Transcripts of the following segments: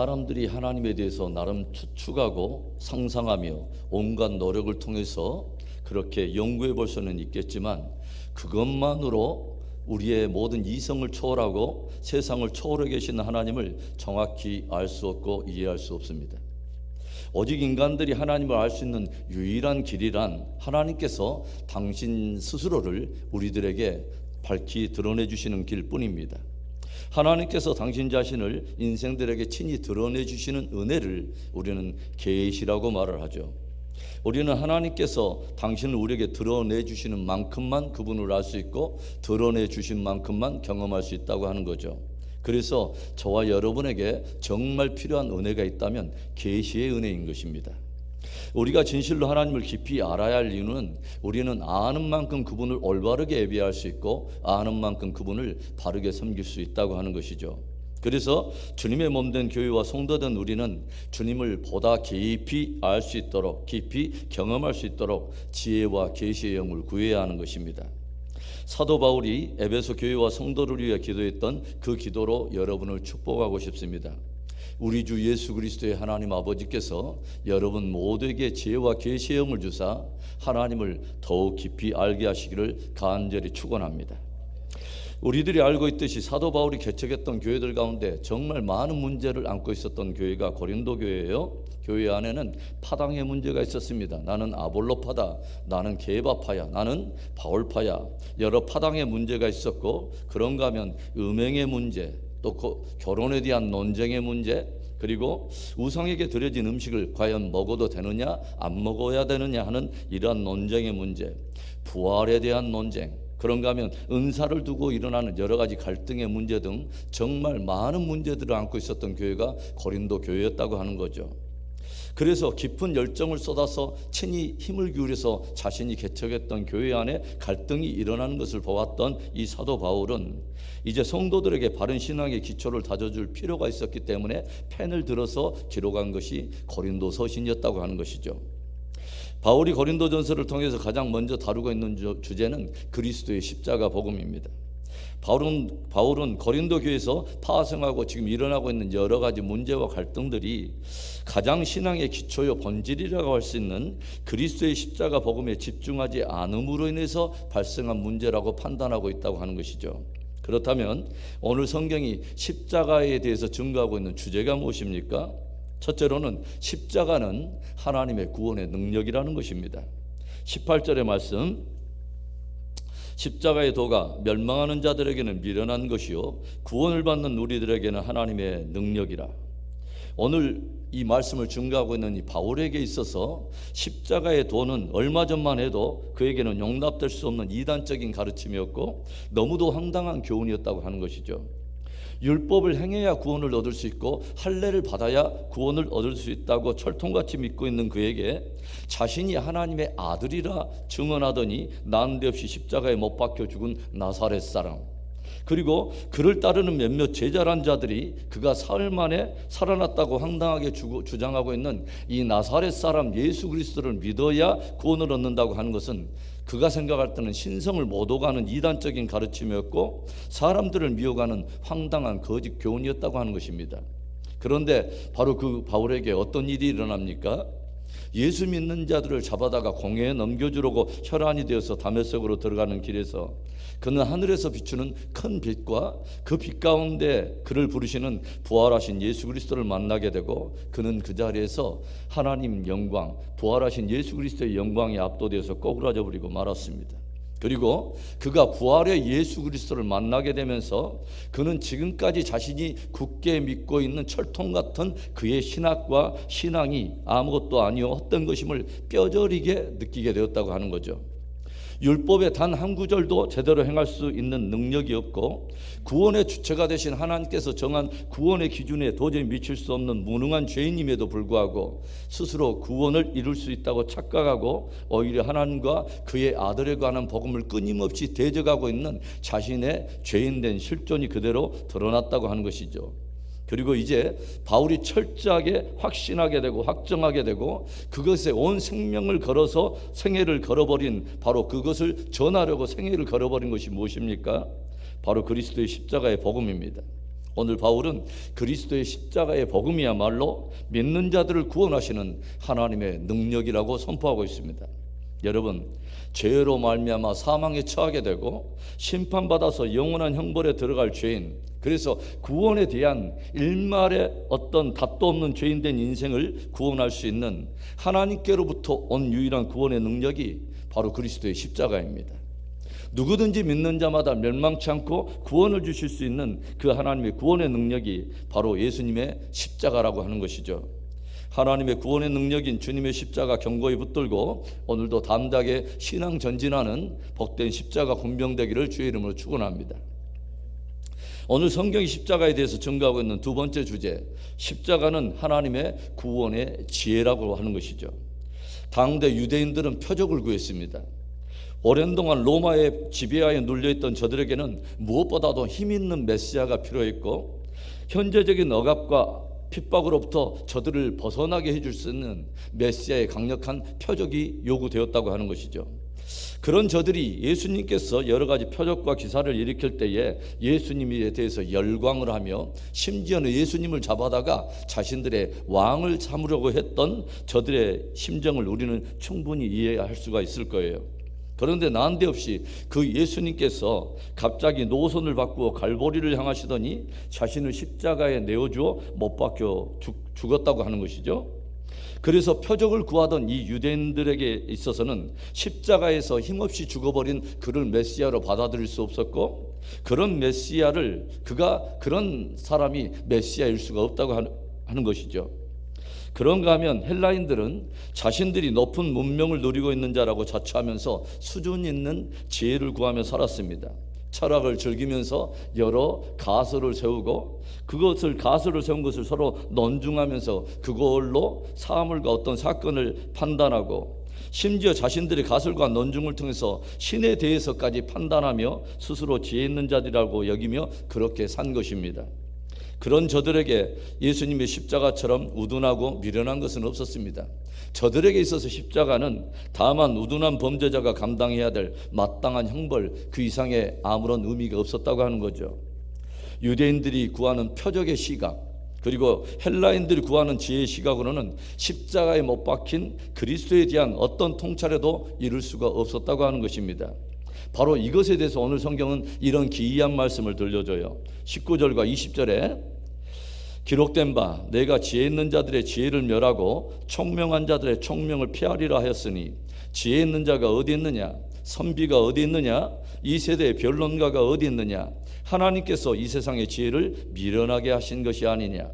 사람들이 하나님에 대해서 나름 추측하고 상상하며 온갖 노력을 통해서 그렇게 연구해 볼 수는 있겠지만 그것만으로 우리의 모든 이성을 초월하고 세상을 초월해 계시는 하나님을 정확히 알 수 없고 이해할 수 없습니다. 오직 인간들이 하나님을 알 수 있는 유일한 길이란 하나님께서 당신 스스로를 우리들에게 밝히 드러내 주시는 길뿐입니다. 하나님께서 당신 자신을 인생들에게 친히 드러내 주시는 은혜를 우리는 계시라고 말을 하죠. 우리는 하나님께서 당신을 우리에게 드러내 주시는 만큼만 그분을 알 수 있고 드러내 주신 만큼만 경험할 수 있다고 하는 거죠. 그래서 저와 여러분에게 정말 필요한 은혜가 있다면 계시의 은혜인 것입니다. 우리가 진실로 하나님을 깊이 알아야 할 이유는 우리는 아는 만큼 그분을 올바르게 예비할 수 있고 아는 만큼 그분을 바르게 섬길 수 있다고 하는 것이죠. 그래서 주님의 몸된 교회와 성도된 우리는 주님을 보다 깊이 알 수 있도록 깊이 경험할 수 있도록 지혜와 계시의 영을 구해야 하는 것입니다. 사도 바울이 에베소 교회와 성도를 위해 기도했던 그 기도로 여러분을 축복하고 싶습니다. 우리 주 예수 그리스도의 하나님 아버지께서 여러분 모두에게 지혜와 계시의 영을 주사 하나님을 더욱 깊이 알게 하시기를 간절히 축원합니다. 우리들이 알고 있듯이 사도 바울이 개척했던 교회들 가운데 정말 많은 문제를 안고 있었던 교회가 고린도 교회예요. 교회 안에는 파당의 문제가 있었습니다. 나는 아볼로파다, 나는 게바파야, 나는 바울파야. 여러 파당의 문제가 있었고 그런가 하면 음행의 문제, 또 결혼에 대한 논쟁의 문제, 그리고 우상에게 드려진 음식을 과연 먹어도 되느냐, 안 먹어야 되느냐 하는 이러한 논쟁의 문제, 부활에 대한 논쟁, 그런가 하면 은사를 두고 일어나는 여러 가지 갈등의 문제 등 정말 많은 문제들을 안고 있었던 교회가 고린도 교회였다고 하는 거죠. 그래서 깊은 열정을 쏟아서 친히 힘을 기울여서 자신이 개척했던 교회 안에 갈등이 일어나는 것을 보았던 이 사도 바울은 이제 성도들에게 바른 신앙의 기초를 다져줄 필요가 있었기 때문에 펜을 들어서 기록한 것이 고린도 서신이었다고 하는 것이죠. 바울이 고린도전서를 통해서 가장 먼저 다루고 있는 주제는 그리스도의 십자가 복음입니다. 바울은 바울은 고린도 교회에서 파생하고 지금 일어나고 있는 여러 가지 문제와 갈등들이 가장 신앙의 기초요 본질이라고 할 수 있는 그리스도의 십자가 복음에 집중하지 않음으로 인해서 발생한 문제라고 판단하고 있다고 하는 것이죠. 그렇다면 오늘 성경이 십자가에 대해서 증거하고 있는 주제가 무엇입니까? 첫째로는 십자가는 하나님의 구원의 능력이라는 것입니다. 18절의 말씀 십자가의 도가 멸망하는 자들에게는 미련한 것이요 구원을 받는 우리들에게는 하나님의 능력이라. 오늘 이 말씀을 증거하고 있는 이 바울에게 있어서 십자가의 도는 얼마 전만 해도 그에게는 용납될 수 없는 이단적인 가르침이었고 너무도 황당한 교훈이었다고 하는 것이죠. 율법을 행해야 구원을 얻을 수 있고 할례를 받아야 구원을 얻을 수 있다고 철통같이 믿고 있는 그에게 자신이 하나님의 아들이라 증언하더니 난데없이 십자가에 못 박혀 죽은 나사렛 사람 그리고 그를 따르는 몇몇 제자란 자들이 그가 사흘 만에 살아났다고 황당하게 주장하고 있는 이 나사렛 사람 예수 그리스도를 믿어야 구원을 얻는다고 하는 것은 그가 생각할 때는 신성을 못 오가는 이단적인 가르침이었고 사람들을 미워가는 황당한 거짓 교훈이었다고 하는 것입니다. 그런데 바로 그 바울에게 어떤 일이 일어납니까? 예수 믿는 자들을 잡아다가 공회에 넘겨주려고 혈안이 되어서 담에색으로 들어가는 길에서 그는 하늘에서 비추는 큰 빛과 그 빛 가운데 그를 부르시는 부활하신 예수 그리스도를 만나게 되고 그는 그 자리에서 하나님 영광, 부활하신 예수 그리스도의 영광에 압도되어서 꼬그라져 버리고 말았습니다. 그리고 그가 부활의 예수 그리스도를 만나게 되면서 그는 지금까지 자신이 굳게 믿고 있는 철통 같은 그의 신학과 신앙이 아무것도 아니요 헛된 것임을 뼈저리게 느끼게 되었다고 하는 거죠. 율법의 단 한 구절도 제대로 행할 수 있는 능력이 없고 구원의 주체가 되신 하나님께서 정한 구원의 기준에 도저히 미칠 수 없는 무능한 죄인임에도 불구하고 스스로 구원을 이룰 수 있다고 착각하고 오히려 하나님과 그의 아들에 관한 복음을 끊임없이 대적하고 있는 자신의 죄인된 실존이 그대로 드러났다고 하는 것이죠. 그리고 이제 바울이 철저하게 확신하게 되고 확정하게 되고 그것에 온 생명을 걸어서 생애를 걸어버린 바로 그것을 전하려고 생애를 걸어버린 것이 무엇입니까? 바로 그리스도의 십자가의 복음입니다. 오늘 바울은 그리스도의 십자가의 복음이야말로 믿는 자들을 구원하시는 하나님의 능력이라고 선포하고 있습니다. 여러분, 죄로 말미암아 사망에 처하게 되고 심판받아서 영원한 형벌에 들어갈 죄인, 그래서 구원에 대한 일말의 어떤 답도 없는 죄인된 인생을 구원할 수 있는 하나님께로부터 온 유일한 구원의 능력이 바로 그리스도의 십자가입니다. 누구든지 믿는 자마다 멸망치 않고 구원을 주실 수 있는 그 하나님의 구원의 능력이 바로 예수님의 십자가라고 하는 것이죠. 하나님의 구원의 능력인 주님의 십자가 경고에 붙들고 오늘도 담대하게 신앙 전진하는 복된 십자가 군병되기를 주의 이름으로 축원합니다. 오늘 성경이 십자가에 대해서 증거하고 있는 두 번째 주제, 십자가는 하나님의 구원의 지혜라고 하는 것이죠. 당대 유대인들은 표적을 구했습니다. 오랜 동안 로마의 지배하에 눌려있던 저들에게는 무엇보다도 힘 있는 메시아가 필요했고 현재적인 억압과 핍박으로부터 저들을 벗어나게 해줄 수 있는 메시아의 강력한 표적이 요구되었다고 하는 것이죠. 그런 저들이 예수님께서 여러 가지 표적과 기사를 일으킬 때에 예수님에 대해서 열광을 하며 심지어는 예수님을 잡아다가 자신들의 왕을 삼으려고 했던 저들의 심정을 우리는 충분히 이해할 수가 있을 거예요. 그런데 난데없이 그 예수님께서 갑자기 노선을 바꾸어 갈보리를 향하시더니 자신을 십자가에 내어주어 못 박혀 죽, 죽었다고 하는 것이죠. 그래서 표적을 구하던 이 유대인들에게 있어서는 십자가에서 힘없이 죽어버린 그를 메시아로 받아들일 수 없었고 그런 메시아를 그가 그런 사람이 메시아일 수가 없다고 하는 것이죠. 그런가 하면 헬라인들은 자신들이 높은 문명을 누리고 있는 자라고 자처하면서 수준 있는 지혜를 구하며 살았습니다. 철학을 즐기면서 여러 가설을 세우고 그것을 가설을 세운 것을 서로 논중하면서 그걸로 사물과 어떤 사건을 판단하고 심지어 자신들의 가설과 논중을 통해서 신에 대해서까지 판단하며 스스로 지혜 있는 자들이라고 여기며 그렇게 산 것입니다. 그런 저들에게 예수님의 십자가처럼 우둔하고 미련한 것은 없었습니다. 저들에게 있어서 십자가는 다만 우둔한 범죄자가 감당해야 될 마땅한 형벌 그 이상의 아무런 의미가 없었다고 하는 거죠. 유대인들이 구하는 표적의 시각 그리고 헬라인들이 구하는 지혜의 시각으로는 십자가에 못 박힌 그리스도에 대한 어떤 통찰에도 이룰 수가 없었다고 하는 것입니다. 바로 이것에 대해서 오늘 성경은 이런 기이한 말씀을 들려줘요. 19절과 20절에 기록된 바 내가 지혜 있는 자들의 지혜를 멸하고 총명한 자들의 총명을 피하리라 하였으니 지혜 있는 자가 어디 있느냐? 선비가 어디 있느냐? 이 세대의 변론가가 어디 있느냐? 하나님께서 이 세상의 지혜를 미련하게 하신 것이 아니냐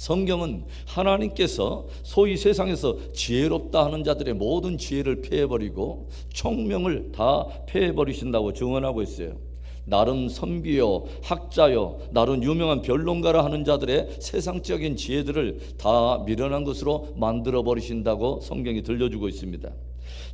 성경은 하나님께서 소위 세상에서 지혜롭다 하는 자들의 모든 지혜를 폐해버리고 총명을 다 폐해버리신다고 증언하고 있어요. 나름 선비요 학자요 나름 유명한 변론가라 하는 자들의 세상적인 지혜들을 다 미련한 것으로 만들어 버리신다고 성경이 들려주고 있습니다.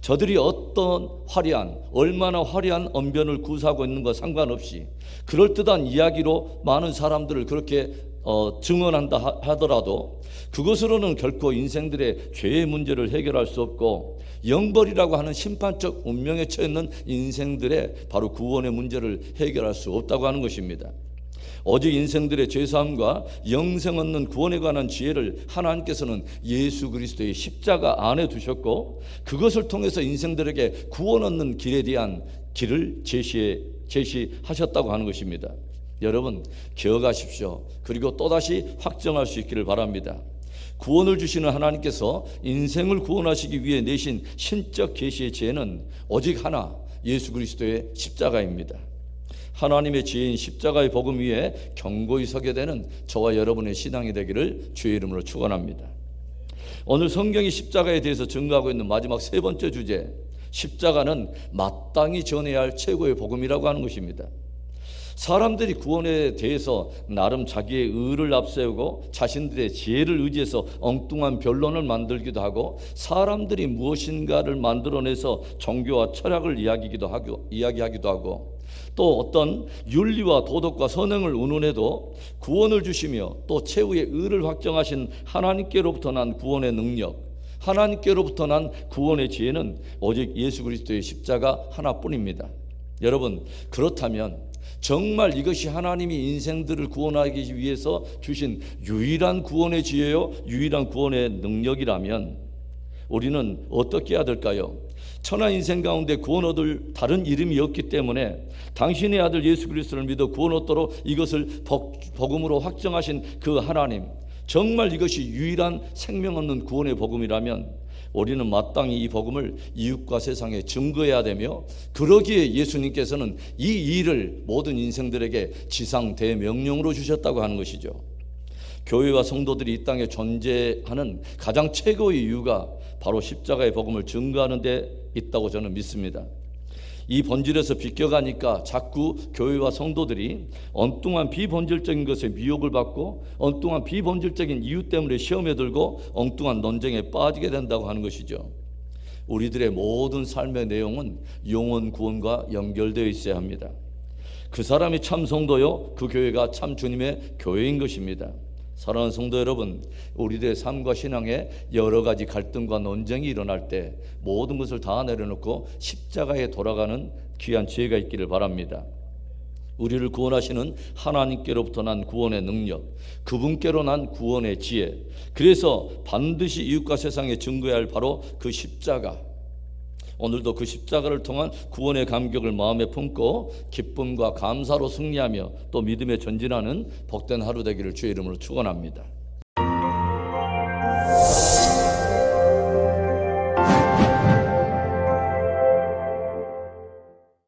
저들이 어떤 화려한 얼마나 화려한 언변을 구사하고 있는 것 상관없이 그럴듯한 이야기로 많은 사람들을 그렇게 어, 증언한다 하더라도 그것으로는 결코 인생들의 죄의 문제를 해결할 수 없고 영벌이라고 하는 심판적 운명에 처했는 인생들의 바로 구원의 문제를 해결할 수 없다고 하는 것입니다. 오직 인생들의 죄사함과 영생 얻는 구원에 관한 지혜를 하나님께서는 예수 그리스도의 십자가 안에 두셨고 그것을 통해서 인생들에게 구원 얻는 길에 대한 길을 제시해, 제시하셨다고 하는 것입니다. 여러분 기억하십시오. 그리고 또다시 확정할 수 있기를 바랍니다. 구원을 주시는 하나님께서 인생을 구원하시기 위해 내신 신적 계시의 지혜는 오직 하나 예수 그리스도의 십자가입니다. 하나님의 지혜인 십자가의 복음 위에 경고히 서게 되는 저와 여러분의 신앙이 되기를 주의 이름으로 축원합니다. 오늘 성경이 십자가에 대해서 증거하고 있는 마지막 세 번째 주제 십자가는 마땅히 전해야 할 최고의 복음이라고 하는 것입니다. 사람들이 구원에 대해서 나름 자기의 의를 앞세우고 자신들의 지혜를 의지해서 엉뚱한 변론을 만들기도 하고 사람들이 무엇인가를 만들어내서 종교와 철학을 이야기기도 하고 이야기하기도 하고 또 어떤 윤리와 도덕과 선행을 운운해도 구원을 주시며 또 최후의 의를 확정하신 하나님께로부터 난 구원의 능력 하나님께로부터 난 구원의 지혜는 오직 예수 그리스도의 십자가 하나뿐입니다. 여러분 그렇다면 정말 이것이 하나님이 인생들을 구원하기 위해서 주신 유일한 구원의 지혜요, 유일한 구원의 능력이라면 우리는 어떻게 해야 될까요? 천하 인생 가운데 구원 얻을 다른 이름이 없기 때문에 당신의 아들 예수 그리스도를 믿어 구원 얻도록 이것을 복, 복음으로 확정하신 그 하나님 정말 이것이 유일한 생명 얻는 구원의 복음이라면 우리는 마땅히 이 복음을 이웃과 세상에 증거해야 되며 그러기에 예수님께서는 이 일을 모든 인생들에게 지상 대명령으로 주셨다고 하는 것이죠. 교회와 성도들이 이 땅에 존재하는 가장 최고의 이유가 바로 십자가의 복음을 증거하는 데 있다고 저는 믿습니다. 이 본질에서 비껴가니까 자꾸 교회와 성도들이 엉뚱한 비본질적인 것에 미혹을 받고 엉뚱한 비본질적인 이유 때문에 시험에 들고 엉뚱한 논쟁에 빠지게 된다고 하는 것이죠. 우리들의 모든 삶의 내용은 영원 구원과 연결되어 있어야 합니다. 그 사람이 참 성도요, 그 교회가 참 주님의 교회인 것입니다. 사랑하는 성도 여러분, 우리들의 삶과 신앙에 여러 가지 갈등과 논쟁이 일어날 때 모든 것을 다 내려놓고 십자가에 돌아가는 귀한 지혜가 있기를 바랍니다. 우리를 구원하시는 하나님께로부터 난 구원의 능력, 그분께로 난 구원의 지혜. 그래서 반드시 이웃과 세상에 증거해야 할 바로 그 십자가. 오늘도 그 십자가를 통한 구원의 감격을 마음에 품고 기쁨과 감사로 승리하며 또 믿음에 전진하는 복된 하루 되기를 주의 이름으로 축원합니다.